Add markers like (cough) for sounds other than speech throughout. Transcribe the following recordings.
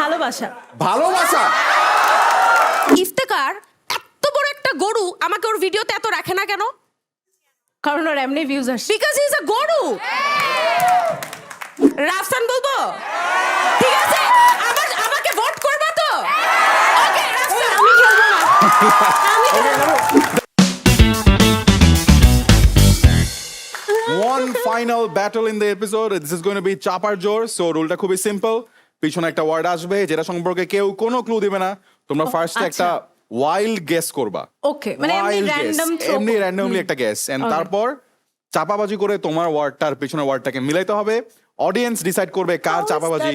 ভালোবাসা। ভালোবাসা? ইফতেকার এত বড় একটা গরু আমাকে ওর ভিডিওতে এত রাখে না কেন? কারণ ওর এমনি ভিউজ আসছে বিকজ ইজ আ গরু। রাফসান বলব? ঠিক আছে? আমার আমাকে ভোট করবা তো? ওকে রাফসান। আমি খেলব না। আমি। One final battle in the episode this is going to be চাপার জোর সো রুলটা খুবই সিম্পল পিছনে একটা ওয়ার্ড আসবে যেটা সম্পর্কে কেউ কোনো ক্লু দিবে না। তোমরা ফার্স্ট আচ্ছা। একটা ওয়াইল্ড গেস করবা। Okay, মানে এমনি guess, এমনি র্যান্ডমলি একটা গেস এন্ড তারপর চাপাবাজি করে তোমার ওয়ার্ডটার পিছনে ওয়ার্ডটাকে মিলাইতে হবে। অডিয়েন্স ডিসাইড করবে কার চাপাবাজি?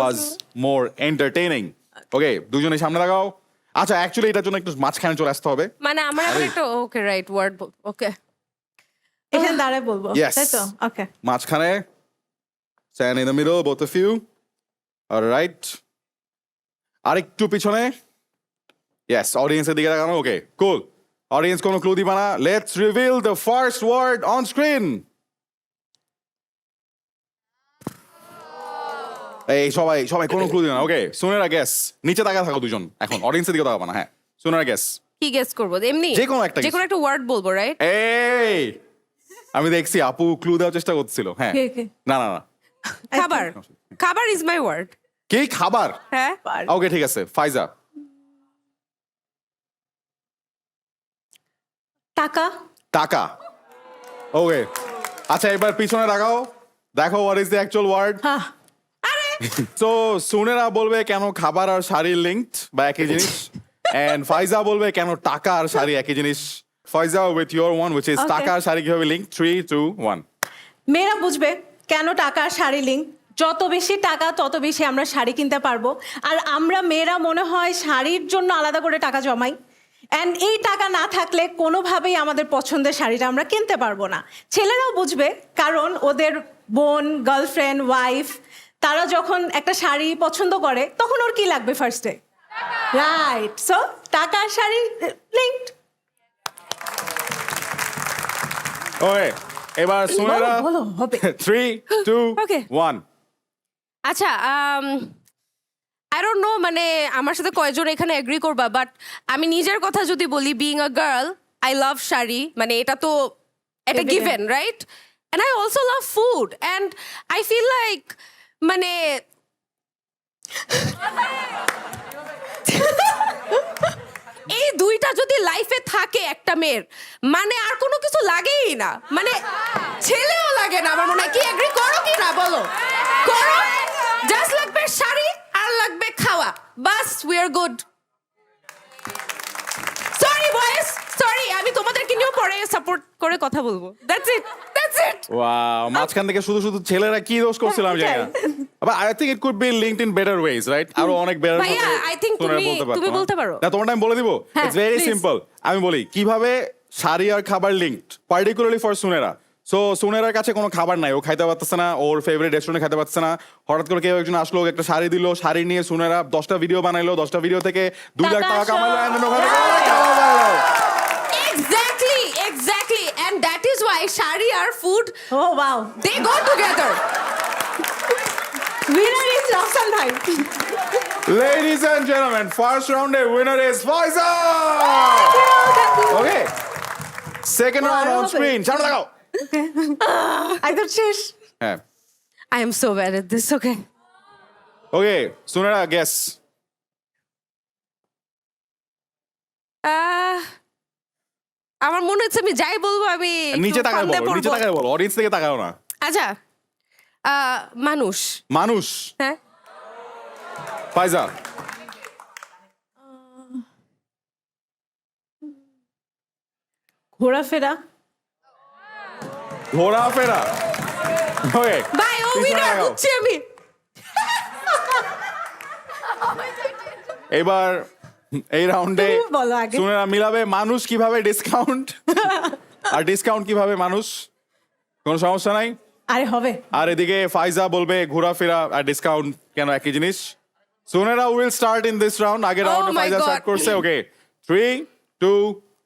ওয়াজ মোর এন্টারটেইনিং ওকে দুজনে সামনে লাগাও। আচ্ছা অ্যাকচুয়ালি এটার জন্য একটু মাঝখানে চলে আসতে হবে। মানে আমার এখন একটা ওকে রাইট ওয়ার্ড ওকে এখানে দাঁড়ায় বলব তাই তো? ওকে মাঝখানে stand in the middle both of you right আরেকটু পিছনে। ইয়েস অডিয়েন্সের দিকে তাকানো ওকে কুল অডিয়েন্স কোনো ক্লু দিবা না? Let's reveal the first word on screen এই সবাই সবাই কোনো ক্লু দিবে না ওকে সুনেরা গেস নিচে তাকা থাকো দুজন এখন অডিয়েন্সের দিকে তাকাবো না হ্যাঁ। সুনেরা গেস কি গেস করব? এমনি? যে কোনো একটা যে কোনো একটা ওয়ার্ড বলব রাইট এই! আমি দেখছি আপু ক্লু দেওয়ার চেষ্টা করছিল হ্যাঁ? না না না। খাবার। (laughs) খাবার ইজ মাই ওয়ার্ড কি খাবার? হ্যাঁ ওকে ঠিক আছে ফাইজা। টাকা। টাকা। ওকে আচ্ছা এবার পিছনে রাখাও দেখো what is the actual word so Sunera বলবে কেন খাবার আর শাড়ির লিঙ্কড বা একই জিনিস? এন্ড ফাইজা বলবে কেন টাকা আর শাড়ি একই জিনিস? Faiza with your one which is টাকা আর শাড়ি কীভাবে লিঙ্ক থ্রি টু ওয়ান মেয়েরা বুঝবে কেন টাকা আর শাড়ি লিঙ্ক যত বেশি টাকা তত বেশি আমরা শাড়ি কিনতে পারব। আর আমরা মেয়েরা মনে হয় শাড়ির জন্য আলাদা করে টাকা জমাই। অ্যান্ড এই টাকা না থাকলে কোনোভাবেই আমাদের পছন্দের শাড়িটা আমরা কিনতে পারব না। ছেলেরাও বুঝবে কারণ ওদের বোন গার্লফ্রেন্ড ওয়াইফ তারা যখন একটা শাড়ি পছন্দ করে তখন ওর কি লাগবে ফার্স্টে রাইট সো টাকা শাড়ি uh, লিঙ্কড ওকে এবার সুমেরা বলো হবে। 3 2 1 আচ্ছা আই ডোন্ট নো মানে আমার সাথে কয়জন এখানে এগ্রি করবা বাট আমি নিজের কথা যদি বলি being a girl I love sari মানে এটা তো একটা given right and I also love food and I feel like মানে এই দুইটা যদি লাইফে থাকে একটা মেয়ের মানে আর কোনো কিছু লাগেই না। মানে ছেলেও লাগে না আমার মনে হয়। কি এগ্রি করো কি না বলো। করো জাস্ট লাগবে শাড়ি আর লাগবে খাওয়া বাস we are good sorry boys sorry আমি তোমাদেরকে নিয়েও পরে সাপোর্ট করে কথা বলব। That's it that's it wow মাঝখান থেকে শুধু শুধু ছেলেরা কি দোষ করছিল আমি জানি না। But I think it could be linked in better ways right আরও অনেক বেটার ভাইয়া, I think তুমি- তুমি বলতে পারো। না তোমারটা আমি বলে দিব? ইটস ভেরি সিম্পল আমি বলি কীভাবে শাড়ি আর খাবার linked particularly for Sunera? So সুনেরার কাছে কোনো খাবার নাই ও খাইতে পারতেছে না ওর ফেভারিট রেস্টুরেন্টে খাইতে পারতেছে না হঠাৎ করে কেউ একজন আসলো ওকে একটা শাড়ি দিল শাড়ি নিয়ে সোনেরা দশটা ভিডিও বানাইলো দশটা ভিডিও থেকে দুই লাখ টাকা কামাইলো exactly exactly and that is why sari R food O wow they go together winner is Rafsan ভাই Ladies and gentlemen, first round a winner is Faiza! Okay. Second round আরও on হবে। screen. সামনে লাগাও। একদম শেষ হ্যাঁ। I am so bad at this okay Okay, Sunera guess. আমার মনে হচ্ছে আমি যাই বলব আমি নিচে তাকায় বলো, নিচে। তাকায় বলো। Audience থেকে তাকাও না। আচ্ছা আহ, মানুষ মানুষ। হ্যাঁ ফাইজা। ঘোরাফেরা ঘোরাফেরা। Okay. ভাই উইনার লাগাও। আমি। এবার এই রাউন্ডে সুনেরা মিলাবে মানুষ কীভাবে ডিসকাউন্ট (laughs) আর ডিসকাউন্ট কীভাবে মানুষ? কোনো সমস্যা নাই? আরে হবে। আর এদিকে ফাইজা বলবে ঘোরাফেরা আর ডিসকাউন্ট কেন একই জিনিস? Sonera will start in this round আগে Oh রাউন্ডে ফাইজা God. স্টার্ট করছে। ওকে থ্রি টু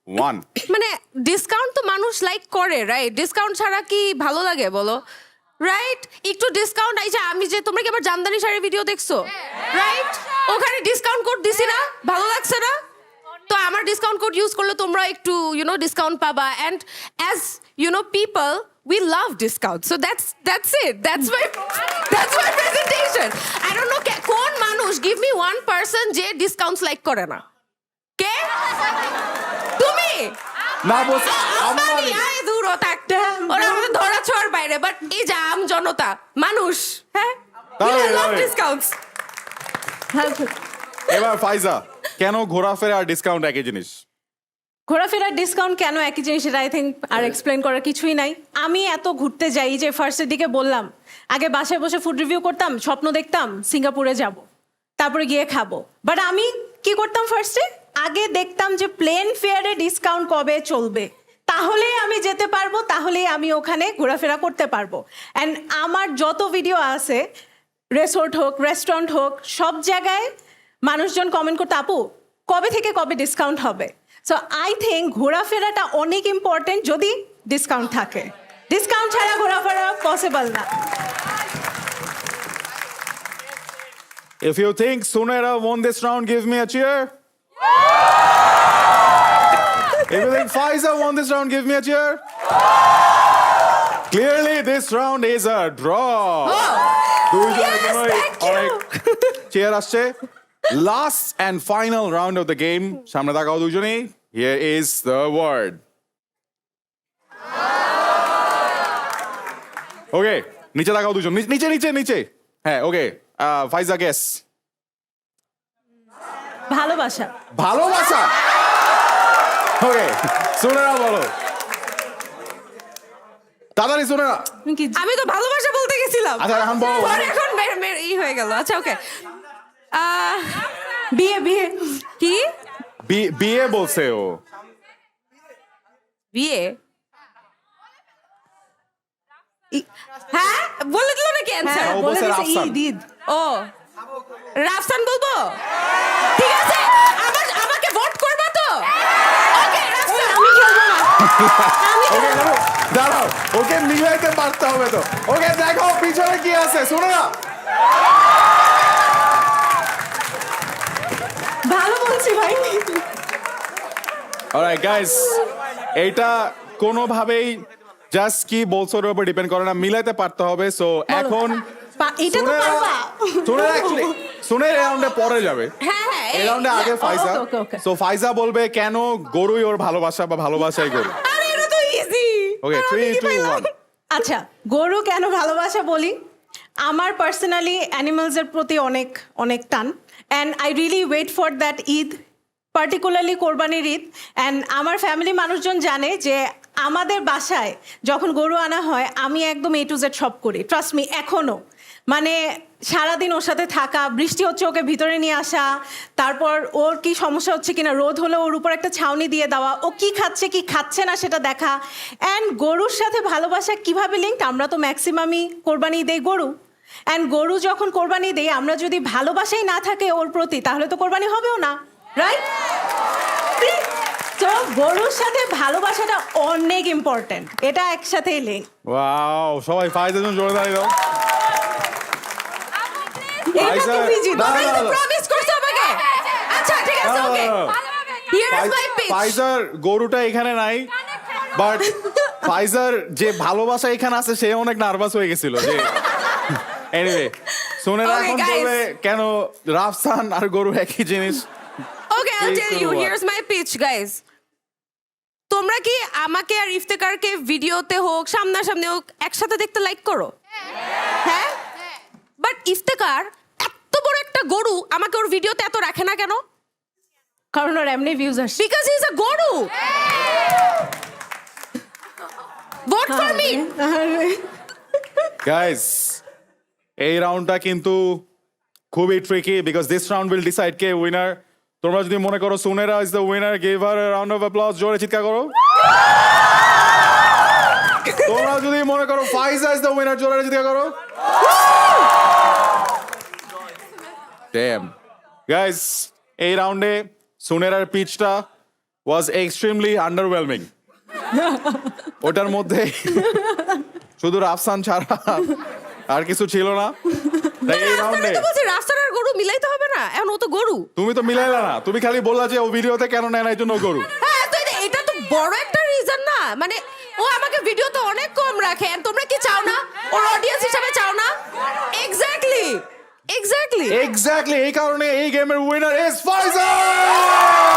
ওয়ান মানে ডিসকাউন্ট তো মানুষ লাইক করে রাইট ডিসকাউন্ট ছাড়া কি ভালো লাগে বলো? রাইট একটু ডিসকাউন্ট আইছে আমি যে, তোমরা কি আবার জামদানি শাড়ির ভিডিও দেখছ? রাইট ওখানে ডিসকাউন্ট কোড দিছি না? ভালো লাগছে না? তো আমার ডিসকাউন্ট কোড ইউজ করলে তোমরা একটু ইউ নো ডিসকাউন্ট পাবা। And as you know people we love discount so that's that's it that's my that's my presentation I don't know কোন মানুষ গিভ মি ওয়ান পার্সন যে ডিসকাউন্টস লাইক করে না। কে? তুমি। না বলছি আয় দূরত একটা ওরা আমাদের ধরা ছোঁয়ার বাইরে বাট এই যে আম জনতা মানুষ হ্যাঁ। ডিসকাউন্টস এবার ফাইজা কেন ঘোরাফেরা আর ডিসকাউন্ট একই জিনিস? ঘোরাফেরার ডিসকাউন্ট কেন একই জিনিস সেটা আই থিঙ্ক আর এক্সপ্লেন করার কিছুই নাই। আমি এত ঘুরতে যাই যে ফার্স্টের দিকে বললাম আগে বাসায় বসে ফুড রিভিউ করতাম স্বপ্ন দেখতাম সিঙ্গাপুরে যাব তারপরে গিয়ে খাব। বাট আমি কি করতাম ফার্স্টে আগে দেখতাম যে প্লেন ফেয়ারে ডিসকাউন্ট কবে চলবে। তাহলেই আমি যেতে পারব তাহলেই আমি ওখানে ঘোরাফেরা করতে পারব। অ্যান্ড আমার যত ভিডিও আছে রেসোর্ট হোক রেস্টুরেন্ট হোক সব জায়গায় মানুষজন কমেন্ট করতে আপু কবে থেকে কবে ডিসকাউন্ট হবে? সো আই থিঙ্ক ঘোরাফেরাটা অনেক ইম্পর্টেন্ট যদি ডিসকাউন্ট থাকে। ডিসকাউন্ট ছাড়া ঘোরাফেরা পসিবল না। If you think Sunera won this round, give me a cheer. Think Pfizer won this round, give me a cheer. Clearly, this round is a draw. অনেক chair আসছে last and final round of the game সামনে তাকাও দুজনেই। Here is the word okay নিচে তাকাও দুজন। নিচে নিচে নিচে। হ্যাঁ ওকে ফাইজা গেস ভালোবাসা। ভালোবাসা? ওকে শুনে না বলো। তাড়াতাড়ি শুনে না কি? আমি তো ভালোবাসা বলতে গেছিলাম। আচ্ছা, এখন বলো। এখন ই হয়ে গেল। আচ্ছা ওকে বিয়ে বিয়ে। কি? বিয়ে বলছে ও। বিয়ে? হ্যাঁ? বলে দিল নাকি অ্যান্সার বলে। ঈদ ঈদ ও। রাফসান বলব? ঠিক আছে আমার আমাকে ভোট করবা তো ওকে রাফসান আমি খেলব না আমি ওকে দাঁড়াও ওকে মিলাইতে পারতে হবে তো। ওকে দেখো পিছনে কি আছে শোনো না। ভালো বলছি ভাই। অলরাইট গাইস এইটা কোনোভাবেই জাস্ট কি বলছো ওর উপর ডিপেন্ড করে না মিলাইতে পারতে হবে সো এখন এটা তো পারবা। সুনেরা actually রাউন্ডে পরে যাবে। হ্যাঁ হ্যাঁ এই রাউন্ডে আগে ফাইজা. সো ফাইজা বলবে কেন গরুই ওর ভালোবাসা বা ভালোবাসাই গরু? আরে এটা তো easy okay three two one আচ্ছা গরু কেন ভালোবাসা বলি? আমার পার্সোনালি অ্যানিমালসের প্রতি অনেক অনেক টান। And I really wait for that Eid particularly কোরবানির ঈদ অ্যান্ড আমার ফ্যামিলি মানুষজন জানে যে আমাদের বাসায় যখন গরু আনা হয় আমি একদম এ টু জেড সব করি। ট্রাস্ট মি এখনও মানে সারাদিন ওর সাথে থাকা, বৃষ্টি হচ্ছে ওকে ভিতরে নিয়ে আসা, তারপর ওর কি সমস্যা হচ্ছে কিনা, রোদ হলে ওর উপর একটা ছাউনি দিয়ে দেওয়া, ও কি খাচ্ছে কি খাচ্ছে না সেটা দেখা। অ্যান্ড গরুর সাথে ভালোবাসা কীভাবে লিঙ্ক আমরা তো ম্যাক্সিমামই কোরবানি দেই গরু। অ্যান্ড গরু যখন কোরবানি দেই আমরা যদি ভালোবাসাই না থাকে ওর প্রতি, তাহলে তো কোরবানি হবেও না রাইট তো গরুর সাথে ভালোবাসাটা অনেক ইম্পর্ট্যান্ট এটা একসাথেই লিঙ্ক ওয়াও সবাই জোরে দাঁড়িয়ে এটা তুমি জিতো না, না, না। প্রমিস করছ আমাকে? আচ্ছা ঠিক আছে না, না, okay here is my pitch Pfizer গরুটা এখানে নাই বাট ফাইজার যে ভালোবাসা এখানে আছে সে অনেক নার্ভাস হয়ে গেছিল যে এনিওয়ে সোনের এখন guys. কেন রাফসান আর গরু একই জিনিস। Okay I tell you what? Here is my pitch guys তোমরা কি আমাকে আর ইফতেকারকে ভিডিওতে হোক সামনাসামনি হোক একসাথে দেখতে লাইক করো? হ্যাঁ। বাট ইফতেকার এত বড় একটা গরু আমাকে ওর ভিডিওতে এত রাখে না কেন? কারণ ওর এমনি ভিউজ আসছে বিকজ হি ইজ আ গরু ভোট ফর মি গাইস এই রাউন্ডটা কিন্তু খুবই tricky because this round will decide K winner তোমরা যদি মনে করো Sonera is the winner give her round of applause জোরে চিৎকার করো। তোমরা যদি মনে করো ফাইজা ইজ দ্য উইনার জোরে চিৎকার করো। ড্যাম গাইস এই রাউন্ডে সোনেরার পিচটা ওয়াজ এক্সট্রিমলি আন্ডারওয়েলমিং ওটার মধ্যে শুধু রাফসান ছাড়া আর কিছু ছিল না। (laughs) তাই এই রাউন্ডে রাস্তার আর গরু মিলাইতে হবে না। এখন ও তো গরু। তুমি তো মিলাইলা না। তুমি খালি বললা যে ও ভিডিওতে কেন নেয় না এই জন্য গরু। (laughs) হ্যাঁ তো এটা- তো বড় একটা রিজন না। মানে ও আমাকে ভিডিও তো অনেক কম রাখে। তোমরা কি চাও না? ওর অডিয়েন্স হিসাবে চাও না? এক্স্যাক্টলি এক্স্যাক্টলি এক্স্যাক্টলি এই কারণে এই গেমের উইনার ইজ ফাইজাল